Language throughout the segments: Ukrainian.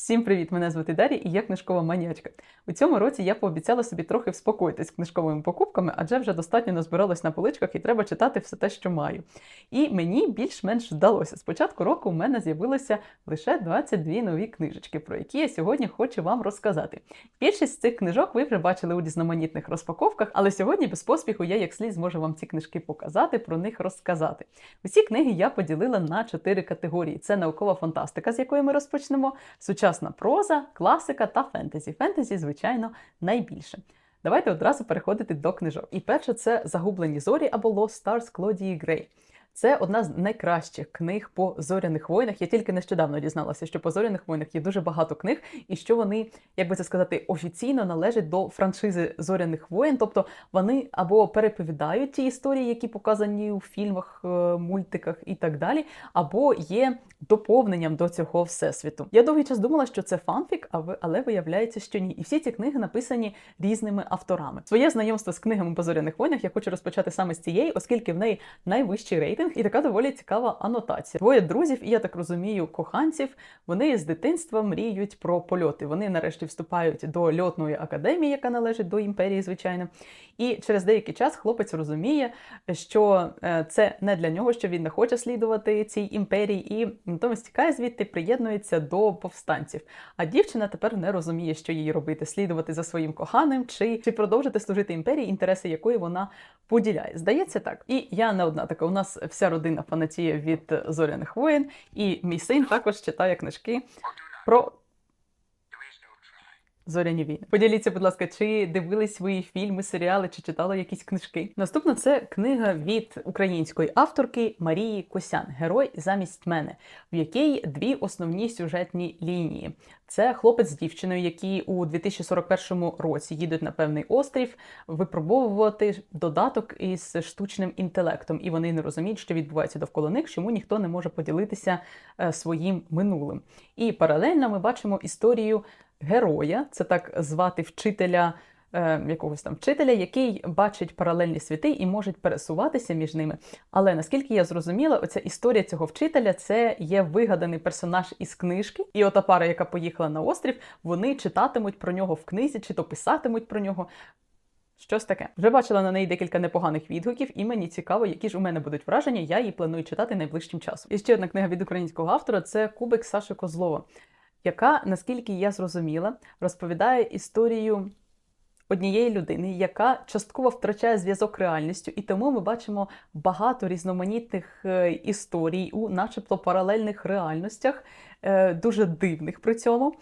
Всім привіт! Мене звати Дар'я і я книжкова маніячка. У цьому році я пообіцяла собі трохи вспокоїтись книжковими покупками, адже вже достатньо назбиралось на поличках і треба читати все те, що маю. І мені більш-менш вдалося. З початку року у мене з'явилося лише 22 нові книжечки, про які я сьогодні хочу вам розказати. Більшість з цих книжок ви вже бачили у різноманітних розпаковках, але сьогодні без поспіху я як слід зможу вам ці книжки показати, про них розказати. Усі книги я поділила на чотири категорії: це наукова фантастика, з якої ми розпочнемо, сучасна проза, класика та фентезі. Фентезі, звичайно, найбільше. Давайте одразу переходити до книжок. І перше це Загублені зорі або Lost Stars Клодії Грей. Це одна з найкращих книг по зоряних воїнах. Я тільки нещодавно дізналася, що по зоряних воїнах є дуже багато книг, і що вони, як би це сказати, офіційно належать до франшизи зоряних воїн. Тобто вони або переповідають ті історії, які показані у фільмах, е, мультиках і так далі, або є доповненням до цього всесвіту. Я довгий час думала, що це фанфік, але виявляється, що ні. І всі ці книги написані різними авторами. Своє знайомство з книгами по зоряних воїнах я хочу розпочати саме з цієї, оскільки в неї найвищий рейтинг і така доволі цікава анотація. Двоє друзів, і я так розумію, коханців. Вони з дитинства мріють про польоти. Вони нарешті вступають до льотної академії, яка належить до імперії, звичайно. І через деякий час хлопець розуміє, що е, це не для нього, що він не хоче слідувати цій імперії, і натомість тікає звідти, приєднується до повстанців. А дівчина тепер не розуміє, що їй робити: слідувати за своїм коханим чи, чи продовжити служити імперії, інтереси якої вона поділяє. Здається так. І я не одна така. У нас вся родина фанатіє від зоряних воїн, і мій син також читає книжки про. Зоряні війни. Поділіться, будь ласка, чи дивились ви фільми, серіали, чи читали якісь книжки. Наступна це книга від української авторки Марії Косян Герой замість мене, в якій дві основні сюжетні лінії. Це хлопець з дівчиною, які у 2041 році їдуть на певний острів випробовувати додаток із штучним інтелектом, і вони не розуміють, що відбувається довкола них, чому ніхто не може поділитися е, своїм минулим. І паралельно ми бачимо історію героя, це так звати вчителя. е, Якогось там вчителя, який бачить паралельні світи і може пересуватися між ними. Але наскільки я зрозуміла, оця історія цього вчителя це є вигаданий персонаж із книжки. І ота пара, яка поїхала на острів, вони читатимуть про нього в книзі, чи то писатимуть про нього. Щось таке. Вже бачила на неї декілька непоганих відгуків, і мені цікаво, які ж у мене будуть враження. Я її планую читати найближчим часом. І ще одна книга від українського автора це Кубик Саши Козлова, яка, наскільки я зрозуміла, розповідає історію однієї людини, яка частково втрачає зв'язок реальністю, і тому ми бачимо багато різноманітних е, історій у, начебто, паралельних реальностях, е, дуже дивних при цьому.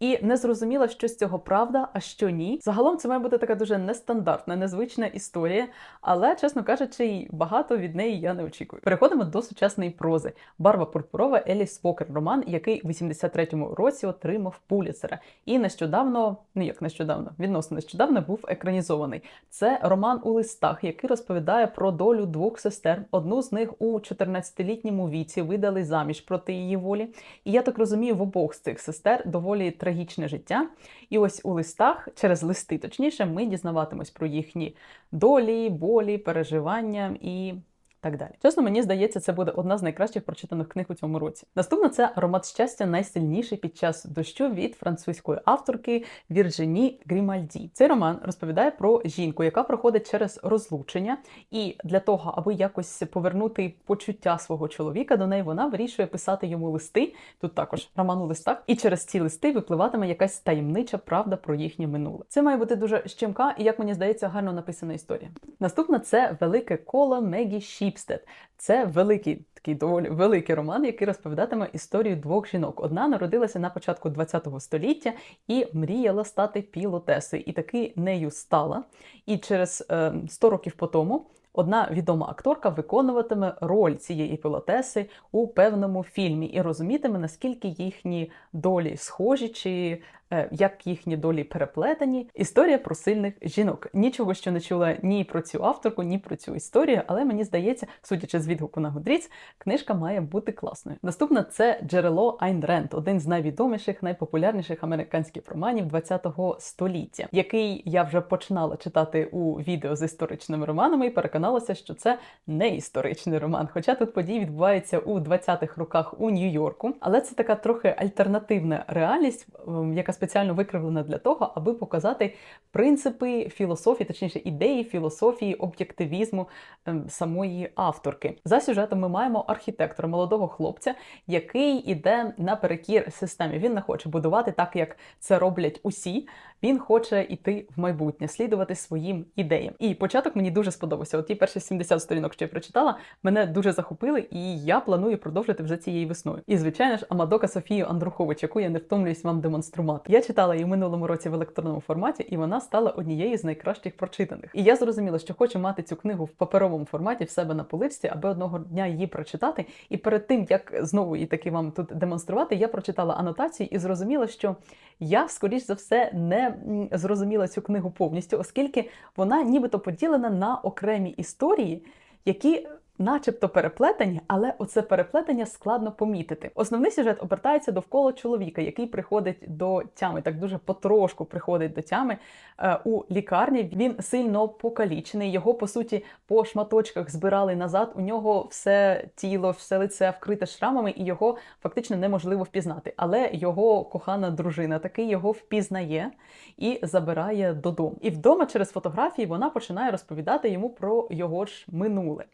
І не зрозуміла, що з цього правда, а що ні. Загалом це має бути така дуже нестандартна, незвична історія, але, чесно кажучи, багато від неї я не очікую. Переходимо до сучасної прози. Барва пурпурова Еліс Вокер роман, який у 83-му році отримав Пуліцера. І нещодавно, ну як нещодавно, відносно нещодавно був екранізований. Це роман у листах, який розповідає про долю двох сестер. Одну з них у 14-літньому віці видали заміж проти її волі. І я так розумію, в обох з цих сестер доволі трагічне життя. І ось у листах, через листи, точніше, ми дізнаватимось про їхні долі, болі, переживання і. Так далі. Чесно, мені здається, це буде одна з найкращих прочитаних книг у цьому році. Наступна це аромат щастя найсильніший під час дощу від французької авторки Вірджині Грімальді. Цей роман розповідає про жінку, яка проходить через розлучення, і для того, аби якось повернути почуття свого чоловіка до неї, вона вирішує писати йому листи. Тут також роман у листах, і через ці листи випливатиме якась таємнича правда про їхнє минуле. Це має бути дуже щемка і, як мені здається, гарно написана історія. Наступна це велике коло Мегі Шіпстед. Це великий такий доволі великий роман, який розповідатиме історію двох жінок. Одна народилася на початку ХХ століття і мріяла стати пілотесою, і таки нею стала. І через е, 100 років по тому. Одна відома акторка виконуватиме роль цієї пілотеси у певному фільмі і розумітиме, наскільки їхні долі схожі, чи е, як їхні долі переплетені. Історія про сильних жінок. Нічого, що не чула ні про цю авторку, ні про цю історію, але мені здається, судячи з відгуку на Goodreads, книжка має бути класною. Наступна це джерело Айн Ренд, один з найвідоміших, найпопулярніших американських романів ХХ століття, який я вже починала читати у відео з історичними романами і переконалася, що це не історичний роман. Хоча тут події відбуваються у 20-х роках у Нью-Йорку, але це така трохи альтернативна реальність, ем, яка спеціально викривлена для того, аби показати принципи філософії, точніше ідеї філософії об'єктивізму ем, самої авторки. За сюжетом ми маємо архітектора, молодого хлопця, який іде наперекір системі. Він не хоче будувати так, як це роблять усі. Він хоче йти в майбутнє, слідувати своїм ідеям. І початок мені дуже сподобався. От ті перші 70 сторінок, що я прочитала, мене дуже захопили, і я планую продовжити вже цією весною. І звичайно ж, Амадока Софію Андрухович, яку я не втомлююсь вам демонструвати. Я читала її минулому році в електронному форматі, і вона стала однією з найкращих прочитаних. І я зрозуміла, що хочу мати цю книгу в паперовому форматі в себе на поличці, аби одного дня її прочитати. І перед тим як знову і таки вам тут демонструвати, я прочитала анотації і зрозуміла, що я, скоріш за все, не зрозуміла цю книгу повністю, оскільки вона нібито поділена на окремі історії, які. Начебто переплетені, але оце переплетення складно помітити. Основний сюжет обертається довкола чоловіка, який приходить до тями, так дуже потрошку приходить до тями е, у лікарні. Він сильно покалічений. Його по суті по шматочках збирали назад. У нього все тіло, все лице вкрите шрамами, і його фактично неможливо впізнати. Але його кохана дружина таки його впізнає і забирає додому. І вдома через фотографії вона починає розповідати йому про його ж минуле.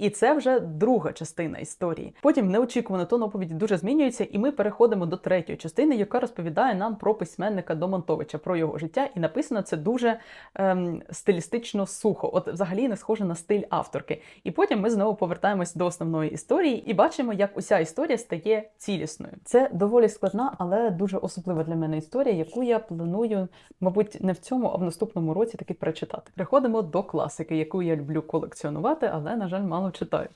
І це вже друга частина історії. Потім неочікувано тон оповіді дуже змінюється, і ми переходимо до третьої частини, яка розповідає нам про письменника Домонтовича, про його життя. І написано це дуже ем, стилістично сухо, от взагалі не схоже на стиль авторки. І потім ми знову повертаємось до основної історії і бачимо, як уся історія стає цілісною. Це доволі складна, але дуже особлива для мене історія, яку я планую, мабуть, не в цьому, а в наступному році таки перечитати. Переходимо до класики, яку я люблю колекціонувати, але на жаль, мало читаю.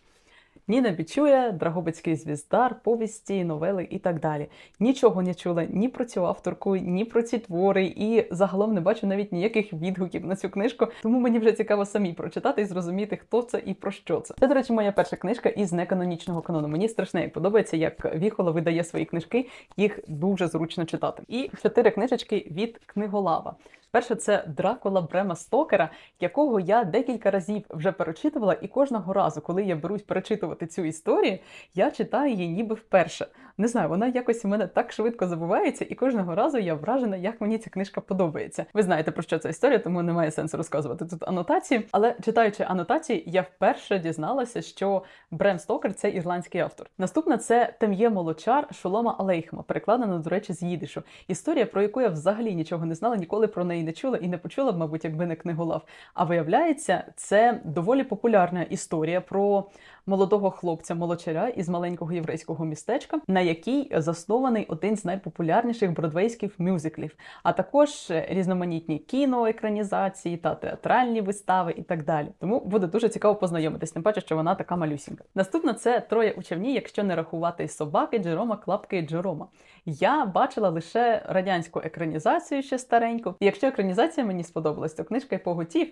Ніна Бічуя, Драгобицький звіздар, повісті, новели і так далі. Нічого не чула ні про цю авторку, ні про ці твори, і загалом не бачу навіть ніяких відгуків на цю книжку. Тому мені вже цікаво самі прочитати і зрозуміти, хто це і про що це. Це, до речі, моя перша книжка із неканонічного канону. Мені страшне як подобається, як Віхола видає свої книжки, їх дуже зручно читати. І чотири книжечки від книголава. Перше, це Дракула Брема Стокера, якого я декілька разів вже перечитувала, і кожного разу, коли я берусь перечитувати цю історію, я читаю її ніби вперше. Не знаю, вона якось у мене так швидко забувається, і кожного разу я вражена, як мені ця книжка подобається. Ви знаєте про що ця історія, тому немає сенсу розказувати тут анотації. Але читаючи анотації, я вперше дізналася, що Брем Стокер це ірландський автор. Наступна це Тем'є Молочар Шолома Алейхма, перекладена, до речі, з їдишу. Історія, про яку я взагалі нічого не знала, ніколи про неї не чула і не почула б, мабуть, якби не книголав. А виявляється, це доволі популярна історія про молодого хлопця молочаря із маленького єврейського містечка, на якій заснований один з найпопулярніших бродвейських мюзиклів, а також різноманітні кіноекранізації та театральні вистави і так далі. Тому буде дуже цікаво познайомитись, тим паче, що вона така малюсінька. Наступна це троє учевні, якщо не рахувати собаки Джерома, Клапки Джерома. Я бачила лише радянську екранізацію ще стареньку. І якщо екранізація мені сподобалась, то книжка й поготів.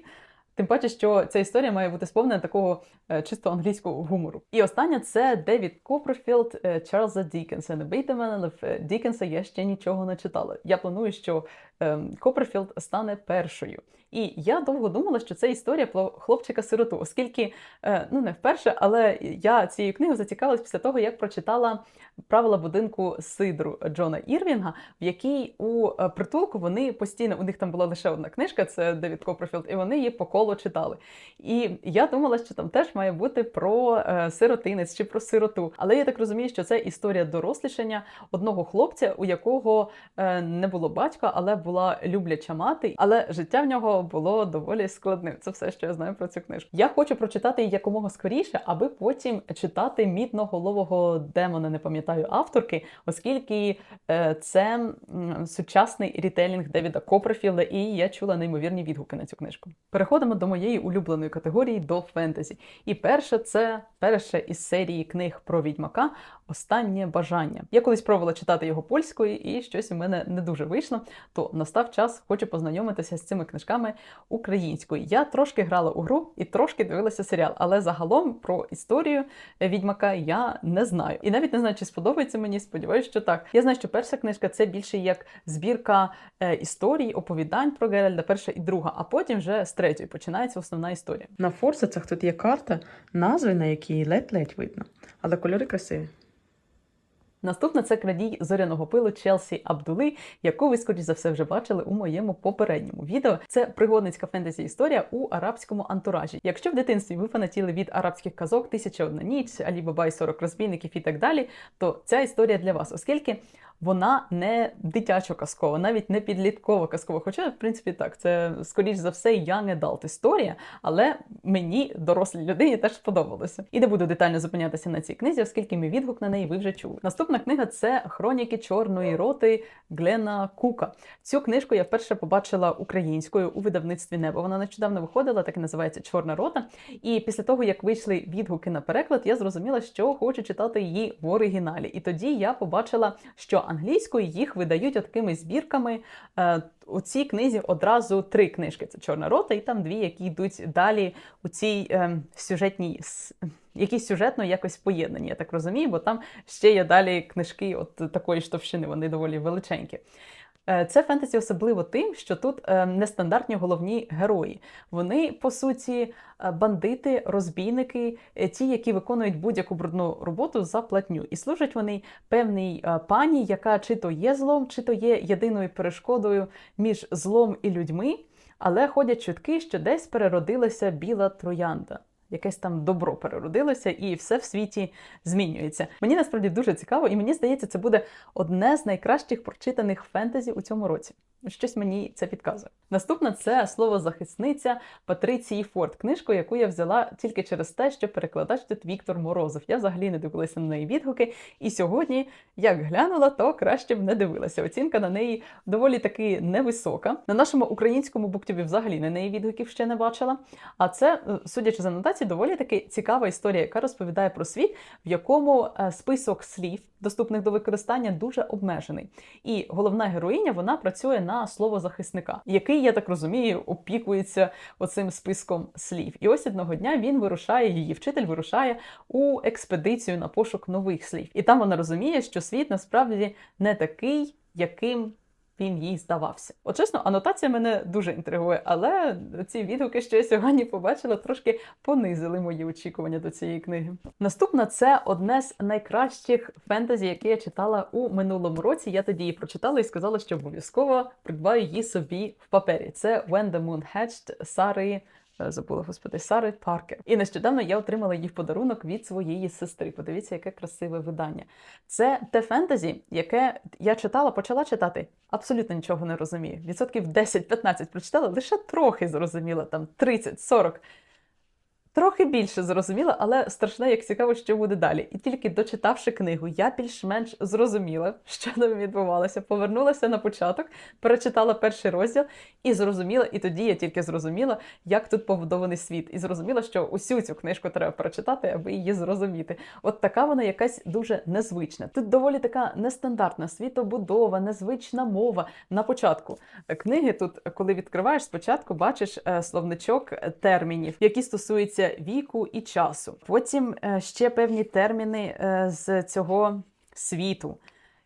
Тим паче, що ця історія має бути сповнена такого е, чисто англійського гумору. І остання це Девід Копперфілд е, Чарльза Дікенса. Не бийте мене, але в Дікенса я ще нічого не читала. Я планую, що е, Копперфілд стане першою. І я довго думала, що це історія про хлопчика-сироту, оскільки е, ну не вперше, але я цією книгою зацікавилась після того, як прочитала правила будинку Сидру Джона Ірвінга, в якій у е, притулку вони постійно у них там була лише одна книжка, це Девід Копперфілд, і вони її по колу читали. І я думала, що там теж має бути про е, сиротинець чи про сироту. Але я так розумію, що це історія дорослішання одного хлопця, у якого не було батька, але була любляча мати, але життя в нього було доволі складним. Це все, що я знаю про цю книжку. Я хочу прочитати її якомога скоріше, аби потім читати мідноголового демона, не пам'ятаю авторки, оскільки е, це сучасний рітейлінг Девіда Копперфілда, і я чула неймовірні відгуки на цю книжку. Переходимо до моєї улюбленої категорії до фентезі. І перше це перше із серії книг про відьмака Останнє бажання. Я колись пробувала читати його польською, і щось у мене не дуже вийшло. То настав час, хочу познайомитися з цими книжками українською. Я трошки грала у гру і трошки дивилася серіал, але загалом про історію відьмака я не знаю. І навіть не знаю, чи сподобається мені. Сподіваюся, що так. Я знаю, що перша книжка це більше як збірка е, історій, оповідань про Геральда, перша і друга, а потім вже з третьої починається основна історія. На форсицях тут є карта, назви на якій ледь-ледь видно, але кольори красиві. Наступна це крадій зоряного пилу Челсі Абдули, яку ви, скоріш за все, вже бачили у моєму попередньому відео. Це пригодницька фентезі історія у арабському антуражі. Якщо в дитинстві ви фанатіли від арабських казок Тисяча одна ніч, Алі Баба і 40 розбійників і так далі, то ця історія для вас, оскільки вона не дитячо казкова, навіть не підліткова казкова. Хоча, в принципі, так, це скоріш за все young adult історія, але мені, дорослій людині, теж сподобалося. І не буду детально зупинятися на цій книзі, оскільки мій відгук на неї ви вже чули. Наступна книга це Хроніки Чорної роти Глена Кука. Цю книжку я вперше побачила українською у видавництві Небо. Вона нещодавно виходила, так і називається Чорна рота. І після того, як вийшли відгуки на переклад, я зрозуміла, що хочу читати її в оригіналі. І тоді я побачила, що англійською їх видають такими збірками. Е, у цій книзі одразу три книжки: це Чорна рота, і там дві, які йдуть далі у цій е, сюжетній які сюжетно якось поєднані, я так розумію, бо там ще є далі книжки от такої ж товщини, вони доволі величенькі. Е, Це фентезі особливо тим, що тут е, нестандартні головні герої. Вони, по суті, е, бандити, розбійники, ті, які виконують будь-яку брудну роботу за платню. І служать вони певній пані, яка чи то є злом, чи то є єдиною перешкодою між злом і людьми, але ходять чутки, що десь переродилася біла троянда. Якесь там добро переродилося, і все в світі змінюється. Мені насправді дуже цікаво, і мені здається, це буде одне з найкращих прочитаних фентезі у цьому році. Щось мені це підказує. Наступна це слово захисниця Патриції Форд, книжку, яку я взяла тільки через те, що перекладач тут Віктор Морозов. Я взагалі не дивилася на неї відгуки. І сьогодні, як глянула, то краще б не дивилася. Оцінка на неї доволі таки невисока. На нашому українському буктюбі взагалі на неї відгуків ще не бачила. А це, е, судячи з анотації, доволі таки цікава історія, яка розповідає про світ, в якому е, список слів, доступних до використання, дуже обмежений. І головна героїня вона працює на слово захисника, який, я так розумію, опікується оцим списком слів. І ось одного дня він вирушає, її вчитель вирушає у експедицію на пошук нових слів. І там вона розуміє, що світ насправді не такий, яким. Він їй здавався. От чесно, анотація мене дуже інтригує, але ці відгуки, що я сьогодні побачила, трошки понизили мої очікування до цієї книги. Наступна це одне з найкращих фентезі, яке я читала у минулому році. Я тоді її прочитала і сказала, що обов'язково придбаю її собі в папері. Це When the Moon Hatched Сари. Е, Забула господи, Сари Паркер. І нещодавно я отримала в подарунок від своєї сестри. Подивіться, яке красиве видання. Це те фентезі, яке я читала, почала читати. Абсолютно нічого не розумію. Відсотків 10-15 прочитала, лише трохи зрозуміла, там 30-40. Трохи більше зрозуміла, але страшне, як цікаво, що буде далі. І тільки дочитавши книгу, я більш-менш зрозуміла, що там відбувалося. Повернулася на початок, перечитала перший розділ і зрозуміла, і тоді я тільки зрозуміла, як тут побудований світ. І зрозуміла, що усю цю книжку треба прочитати, аби її зрозуміти. От така вона якась дуже незвична. Тут доволі така нестандартна світобудова, незвична мова. На початку книги тут, коли відкриваєш, спочатку бачиш е, словничок термінів, які стосуються віку і часу. Потім е, ще певні терміни е, з цього світу.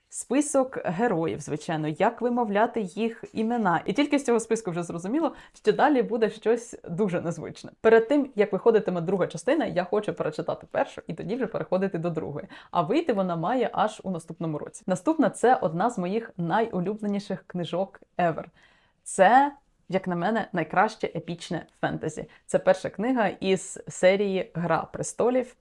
Список героїв, звичайно, як вимовляти їх імена. І тільки з цього списку вже зрозуміло, що далі буде щось дуже незвичне. Перед тим як виходитиме друга частина, я хочу перечитати першу і тоді вже переходити до другої. А вийти вона має аж у наступному році. Наступна це одна з моїх найулюбленіших книжок ever. Це як на мене, найкраще епічне фентезі. Це перша книга із серії Гра престолів.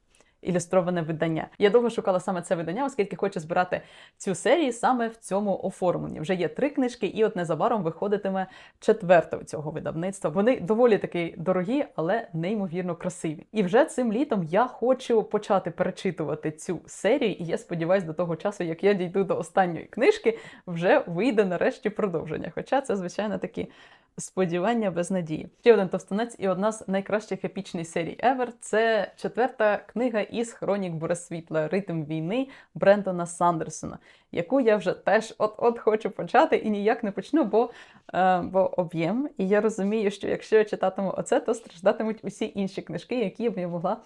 Ілюстроване видання. Я довго шукала саме це видання, оскільки хочу збирати цю серію саме в цьому оформленні. Вже є три книжки, і от незабаром виходитиме четверта цього видавництва. Вони доволі таки дорогі, але неймовірно красиві. І вже цим літом я хочу почати перечитувати цю серію, і я сподіваюся, до того часу, як я дійду до останньої книжки, вже вийде нарешті продовження. Хоча це, звичайно, такі Сподівання без надії. Ще один товстунець і одна з найкращих епічних серій ever – Це четверта книга із хронік Буресвітла Ритм війни Брендона Сандерсона, яку я вже теж от-от хочу почати і ніяк не почну, бо, е, бо об'єм. І я розумію, що якщо я читатиму оце, то страждатимуть усі інші книжки, які б я могла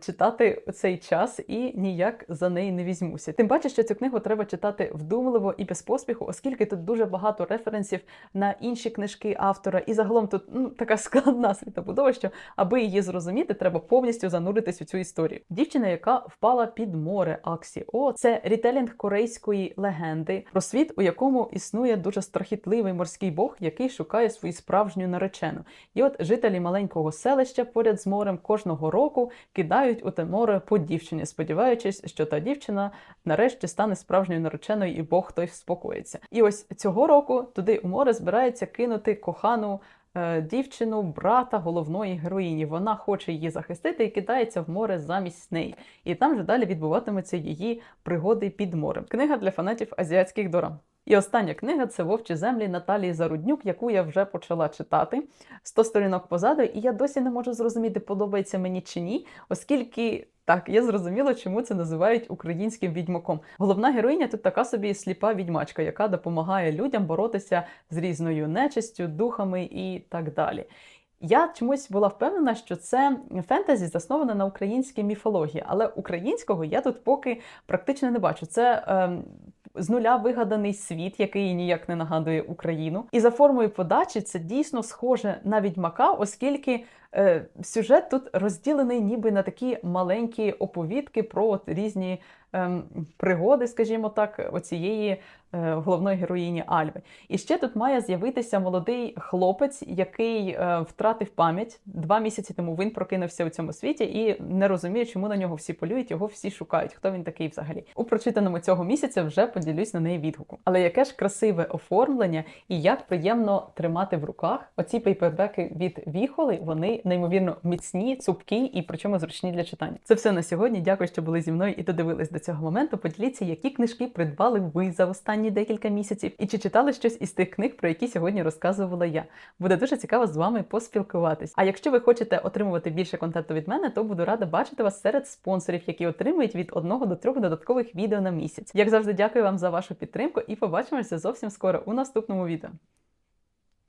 читати цей час і ніяк за неї не візьмуся. Тим паче, що цю книгу треба читати вдумливо і без поспіху, оскільки тут дуже багато референсів на інші книжки автора, і загалом тут ну, така складна світобудова, що аби її зрозуміти, треба повністю зануритись у цю історію. Дівчина, яка впала під море Аксі О, це рітелінг корейської легенди про світ, у якому існує дуже страхітливий морський бог, який шукає свою справжню наречену. І от жителі маленького селища поряд з морем кожного року кидають у те море по дівчині, сподіваючись, що та дівчина нарешті стане справжньою нареченою, і Бог той вспокоїться. І ось цього року туди у море збирається кинути кохану. е, Дівчину, брата головної героїні. Вона хоче її захистити і кидається в море замість неї. І там вже далі відбуватимуться її пригоди під морем. Книга для фанатів азіатських дорам. І остання книга це Вовчі землі Наталії Заруднюк, яку я вже почала читати. 100 сторінок позаду, і я досі не можу зрозуміти, подобається мені чи ні, оскільки. Так, я зрозуміла, чому це називають українським відьмаком. Головна героїня тут така собі сліпа відьмачка, яка допомагає людям боротися з різною нечистю, духами і так далі. Я чомусь була впевнена, що це фентезі засноване на українській міфології, але українського я тут поки практично не бачу. Це ем, з нуля вигаданий світ, який ніяк не нагадує Україну. І за формою подачі це дійсно схоже на відьмака, оскільки е, сюжет тут розділений ніби на такі маленькі оповідки про от різні ем, пригоди, скажімо так, оцієї головної героїні Альви. І ще тут має з'явитися молодий хлопець, який е, втратив пам'ять. Два місяці тому він прокинувся у цьому світі і не розуміє, чому на нього всі полюють, його всі шукають. Хто він такий взагалі? У прочитаному цього місяця вже поділюсь на неї відгуком. Але яке ж красиве оформлення і як приємно тримати в руках оці пейпербеки від Віхоли. Вони неймовірно міцні, цупкі і причому зручні для читання. Це все на сьогодні. Дякую, що були зі мною і додивились до цього моменту. Поділіться, які книжки придбали ви за останні декілька місяців, і чи читали щось із тих книг, про які сьогодні розказувала я. Буде дуже цікаво з вами поспілкуватись. А якщо ви хочете отримувати більше контенту від мене, то буду рада бачити вас серед спонсорів, які отримують від одного до трьох додаткових відео на місяць. Як завжди, дякую вам за вашу підтримку і побачимося зовсім скоро у наступному відео.